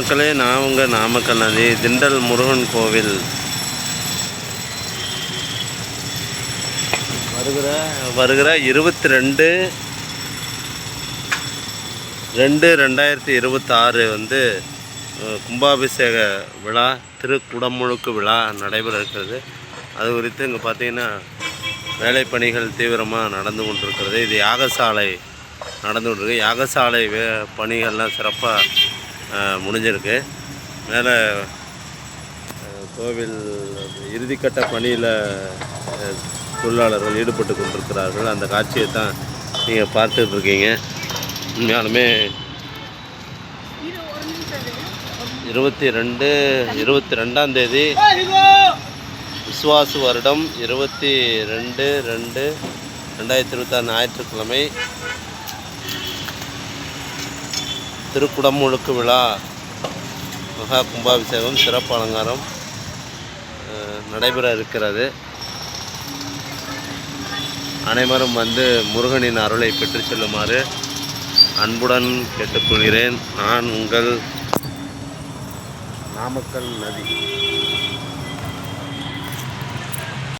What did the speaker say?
மக்களே நான் உங்கள் நாமக்கல் நதி திண்டல் முருகன் கோவில். வருகிற வருகிற இருபத்தி ரெண்டு ரெண்டு ரெண்டாயிரத்தி இருபத்தாறு வந்து கும்பாபிஷேக விழா திருக்குடமுழுக்கு விழா நடைபெற இருக்கிறது. அது குறித்து இங்கே பார்த்தீங்கன்னா வேலைப்பணிகள் தீவிரமாக நடந்து கொண்டிருக்கிறது. இது யாகசாலை நடந்து கொண்டிருக்கு. யாகசாலை வே பணிகள்லாம் சிறப்பாக முடிஞ்சிருக்கு. மேலே கோவில் இறுதிக்கட்ட பணியில் தொழிலாளர்கள் ஈடுபட்டு கொண்டிருக்கிறார்கள். அந்த காட்சியை தான் நீங்கள் பார்த்துட்டு இருக்கீங்க. உண்மையாலுமே இருபத்தி ரெண்டு இருபத்தி ரெண்டாம் தேதி விஸ்வாசு வருடம் இருபத்தி ரெண்டு ரெண்டு ரெண்டாயிரத்தி இருபத்தாறு ஞாயிற்றுக்கிழமை. திருக்குடமுழுக்கு விழா மகா கும்பாபிஷேகம் சிறப்பு அலங்காரம் நடைபெற இருக்கிறது. அனைவரும் வந்து முருகனின் அருளை பெற்று செல்லுமாறு அன்புடன் கேட்டுக்கொள்கிறேன். நான் உங்கள் நாமக்கல் நதி.